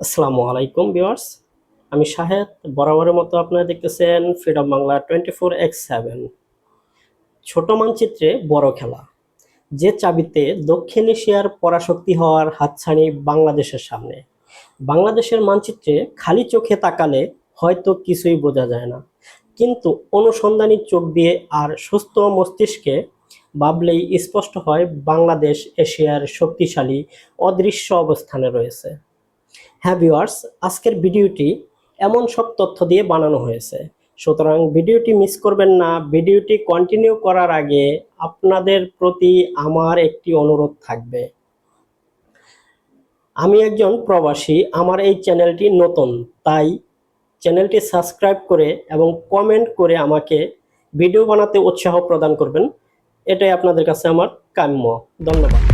আসসালামু আলাইকুম ভিউয়ার্স। আমি শাহেদ, বরাবরের মতো আপনারা দেখতেছেন freedom Bangla twenty four X seven. ছোট মানচিত্রে বড় খেলা। যে চাবিতে দক্ষিণ এশিয়ার পরাশক্তি হওয়ার হাতছানি বাংলাদেশের সামনে। বাংলাদেশের মানচিত্রে খালি চোখে তাকালে হয়তো কিছুই বোঝা যায় না। কিন্তু অনুসন্ধানী চোখ দিয়ে আর সুস্থ মস্তিষ্কে ভাবলেই স্পষ্ট হয় বাংলাদেশ এশিয়ার শক্তিশালী, অদৃশ্য অবস্থানে রয়েছে। হ্যাঁ ভিউয়ার্স, আজকের ভিডিওটি এমন সব তথ্য দিয়ে বানানো হয়েছে। সুতরাং ভিডিওটি মিস করবেন না। ভিডিওটি কন্টিনিউ করার আগে আপনাদের প্রতি আমার একটি অনুরোধ থাকবে। আমি একজন প্রবাসী, আমার এই চ্যানেলটি নতুন, তাই চ্যানেলটি সাবস্ক্রাইব করে এবং কমেন্ট করে আমাকে ভিডিও বানাতে উৎসাহ প্রদান করবেন। এটাই আপনাদের কাছে আমার কাম্য। ধন্যবাদ।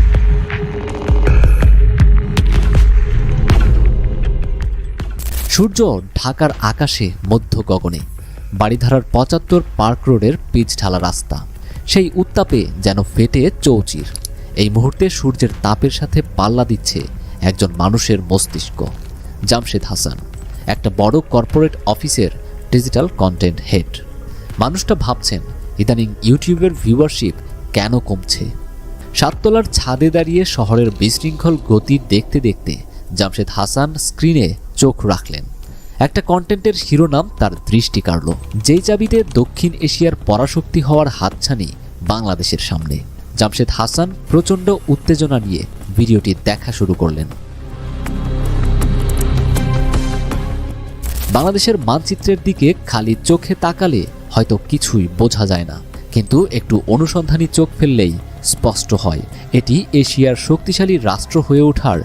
সূর্য ঢাকার আকাশে মধ্য গগনে। বাড়িধারার পঁচাত্তর পার্ক রোডের পিচ ঢালা রাস্তা। সেই উত্তাপে যেন ফেটে চৌচির। এই মুহূর্তে সূর্যের তাপের সাথে পাল্লা দিচ্ছে একজন মানুষের মস্তিষ্ক। জামশেদ হাসান, একটা বড় কর্পোরেট অফিসের ডিজিটাল কন্টেন্ট হেড। মানুষটা ভাবছেন, ইদানিং ইউটিউবের ভিউয়ারশিপ কেন কমছে? সাততলার ছাদে দাঁড়িয়ে শহরের বিশৃঙ্খল গতি দেখতে দেখতে জামশেদ হাসান স্ক্রিনে চোখ রাখলেন। একটা কন্টেন্টের শিরোনাম তার দৃষ্টি কাড়ল। যেই চাবিতে দক্ষিণ এশিয়ার পরাশক্তি হওয়ার হাতছানি বাংলাদেশের সামনে। জামশেদ হাসান প্রচণ্ড উত্তেজনা নিয়ে ভিডিওটি দেখা শুরু করলেন। বাংলাদেশের মানচিত্রের দিকে খালি চোখে তাকালে হয়তো কিছুই বোঝা যায় না। কিন্তু একটু অনুসন্ধানী চোখ ফেললেই স্পষ্ট হয়, এটি এশিয়ার শক্তিশালী রাষ্ট্র হয়ে ওঠার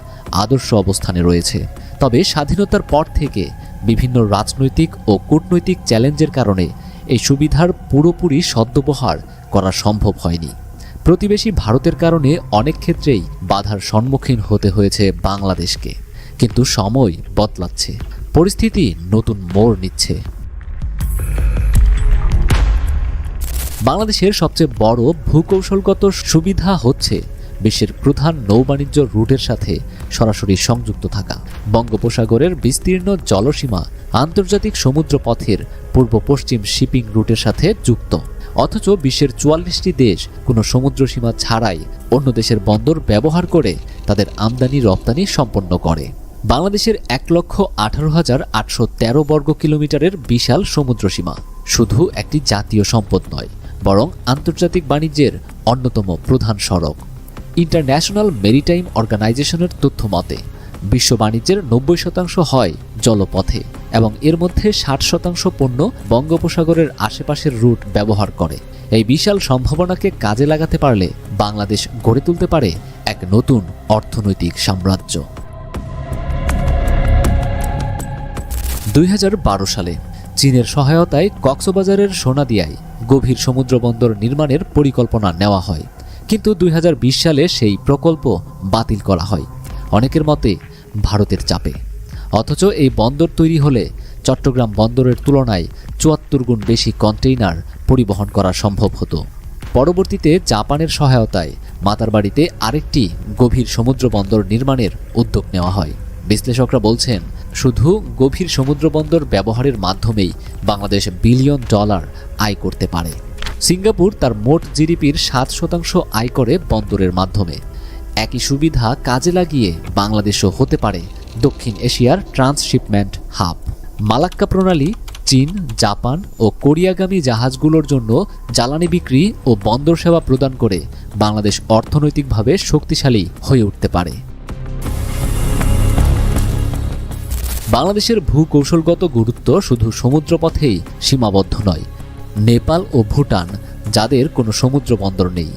আদর্শ অবস্থানে রয়েছে। তবে স্বাধীনতার পর থেকে বিভিন্ন রাজনৈতিক ও কূটনৈতিক চ্যালেঞ্জের কারণে এই সুবিধার পুরোপুরি সদ্ব্যবহার করা সম্ভব হয়নি। প্রতিবেশী ভারতের কারণে অনেক ক্ষেত্রেই বাধার সম্মুখীন হতে হয়েছে বাংলাদেশকে। কিন্তু সময় বদলাচ্ছে। পরিস্থিতি নতুন মোড় নিচ্ছে। বাংলাদেশের সবচেয়ে বড় ভূকৌশলগত সুবিধা হচ্ছে বিশ্বের প্রধান নৌবাণিজ্য রুটের সাথে সরাসরি সংযুক্ত থাকা। বঙ্গোপসাগরের বিস্তীর্ণ জলসীমা আন্তর্জাতিক সমুদ্র পথের পূর্ব পশ্চিম শিপিং রুটের সাথে যুক্ত। অথচ বিশ্বের চুয়াল্লিশটি দেশ কোনো সমুদ্রসীমা ছাড়াই অন্য দেশের বন্দর ব্যবহার করে তাদের আমদানি রপ্তানি সম্পন্ন করে। বাংলাদেশের এক লক্ষ আঠারো হাজার আটশো তেরো বর্গ কিলোমিটারের বিশাল সমুদ্রসীমা শুধু একটি জাতীয় সম্পদ নয়, বরং আন্তর্জাতিক বাণিজ্যের অন্যতম প্রধান সড়ক। ইন্টারন্যাশনাল মেরিটাইম অর্গানাইজেশনের তথ্য মতে বিশ্ব বাণিজ্যের নব্বই শতাংশ হয় জলপথে এবং এর মধ্যে ষাট শতাংশ পণ্য বঙ্গোপসাগরের আশেপাশের রুট ব্যবহার করে। এই বিশাল সম্ভাবনাকে কাজে লাগাতে পারলে বাংলাদেশ গড়ে তুলতে পারে এক নতুন অর্থনৈতিক সাম্রাজ্য। দুই হাজার বারো সালে চীনের সহায়তায় কক্সবাজারের সোনাদিয়ায় গভীর সমুদ্র বন্দর নির্মাণের পরিকল্পনা নেওয়া হয়। কিন্তু দুই হাজার বিশ সালে সেই প্রকল্প বাতিল করা হয়। অনেকের মতে ভারতের চাপে। অথচ এই বন্দর তৈরি হলে চট্টগ্রাম বন্দরের তুলনায় চুয়াত্তর গুণ বেশি কন্টেইনার পরিবহন করা সম্ভব হতো। পরবর্তীতে জাপানের সহায়তায় মাতারবাড়িতে আরেকটি গভীর সমুদ্র বন্দর নির্মাণের উদ্যোগ নেওয়া হয়। বিশ্লেষকরা বলছেন, শুধু গভীর সমুদ্র বন্দর ব্যবহারের মাধ্যমেই বাংলাদেশ বিলিয়ন ডলার আয় করতে পারে। সিঙ্গাপুর তার মোট জিডিপির সাত শতাংশ আয় করে বন্দরের মাধ্যমে। একই সুবিধা কাজে লাগিয়ে বাংলাদেশও হতে পারে দক্ষিণ এশিয়ার ট্রান্সশিপমেন্ট হাব। মালাক্কা প্রণালী, চীন, জাপান ও কোরিয়াগামী জাহাজগুলোর জন্য জ্বালানি বিক্রি ও বন্দর সেবা প্রদান করে বাংলাদেশ অর্থনৈতিকভাবে শক্তিশালী হয়ে উঠতে পারে। বাংলাদেশের ভূকৌশলগত গুরুত্ব শুধু সমুদ্রপথেই সীমাবদ্ধ নয়। নেপাল ও ভুটান, যাদের কোনো সমুদ্র বন্দর নেই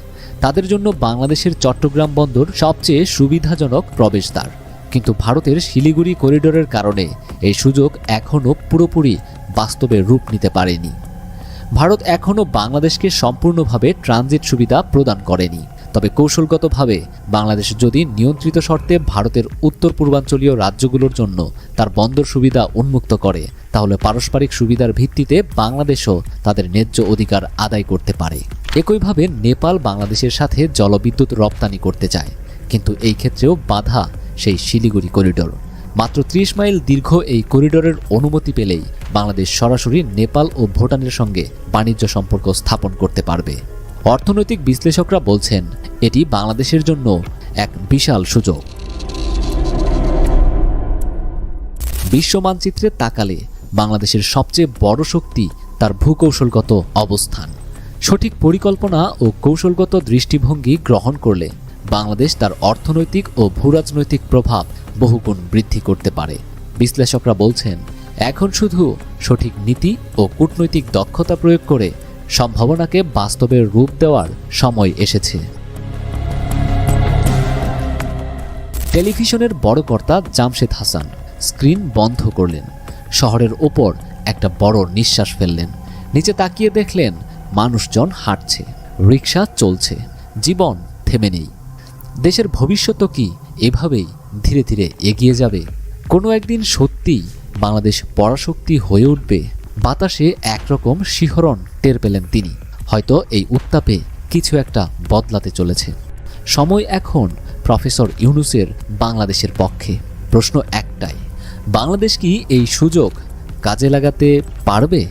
তাদের জন্য বাংলাদেশের চট্টগ্রাম বন্দর সবচেয়ে সুবিধাজনক প্রবেশদ্বার। কিন্তু ভারতের শিলিগুড়ি করিডোরের কারণে এই সুযোগ এখনও পুরোপুরি বাস্তবে রূপ নিতে পারেনি। ভারত এখনও বাংলাদেশকে সম্পূর্ণভাবে ট্রানজিট সুবিধা প্রদান করেনি। তবে কৌশলগতভাবে বাংলাদেশ যদি নিয়ন্ত্রিত শর্তে ভারতের উত্তর পূর্বাঞ্চলীয় রাজ্যগুলোর জন্য তার বন্দর সুবিধা উন্মুক্ত করে, তাহলে পারস্পরিক সুবিধার ভিত্তিতে বাংলাদেশও তাদের ন্যায্য অধিকার আদায় করতে পারে। একইভাবে নেপাল বাংলাদেশের সাথে জলবিদ্যুৎ রপ্তানি করতে চায়। কিন্তু এই ক্ষেত্রেও বাধা সেই শিলিগুড়ি করিডোর। মাত্র ত্রিশ মাইল দীর্ঘ এই করিডোরের অনুমতি পেলেই বাংলাদেশ সরাসরি নেপাল ও ভুটানের সঙ্গে বাণিজ্য সম্পর্ক স্থাপন করতে পারবে। অর্থনৈতিক বিশ্লেষকরা বলছেন, এটি বাংলাদেশের জন্য এক বিশাল সুযোগ। বিশ্ব মানচিত্রে তাকালে বাংলাদেশের সবচেয়ে বড় শক্তি তার ভূকৌশলগত অবস্থান। সঠিক পরিকল্পনা ও কৌশলগত দৃষ্টিভঙ্গি গ্রহণ করলে বাংলাদেশ তার অর্থনৈতিক ও ভূরাজনৈতিক প্রভাব বহুগুণ বৃদ্ধি করতে পারে। বিশ্লেষকরা বলছেন, এখন শুধু সঠিক নীতি ও কূটনৈতিক দক্ষতা প্রয়োগ করে সম্ভাবনাকে বাস্তবের রূপ দেওয়ার সময় এসেছে। টেলিভিশনের বড় কর্তা জামশেদ হাসান স্ক্রিন বন্ধ করলেন। শহরের ওপর একটা বড় নিঃশ্বাস ফেললেন। নিচে তাকিয়ে দেখলেন মানুষজন হাঁটছে রিক্সা চলছে, জীবন থেমে নেই। দেশের ভবিষ্যৎ কি এভাবেই ধীরে ধীরে এগিয়ে যাবে? কোনো একদিন সত্যিই বাংলাদেশ পরাশক্তি হয়ে উঠবে। বাতাসে একরকম শিহরণ টের পেলেন তিনি। হয়তো এই উত্তাপে কিছু একটা বদলাতে চলেছে। সময় এখন প্রফেসর ইউনুসের বাংলাদেশের পক্ষে। প্রশ্ন একটাই, বাংলাদেশ কি এই সুযোগ কাজে লাগাতে পারবে?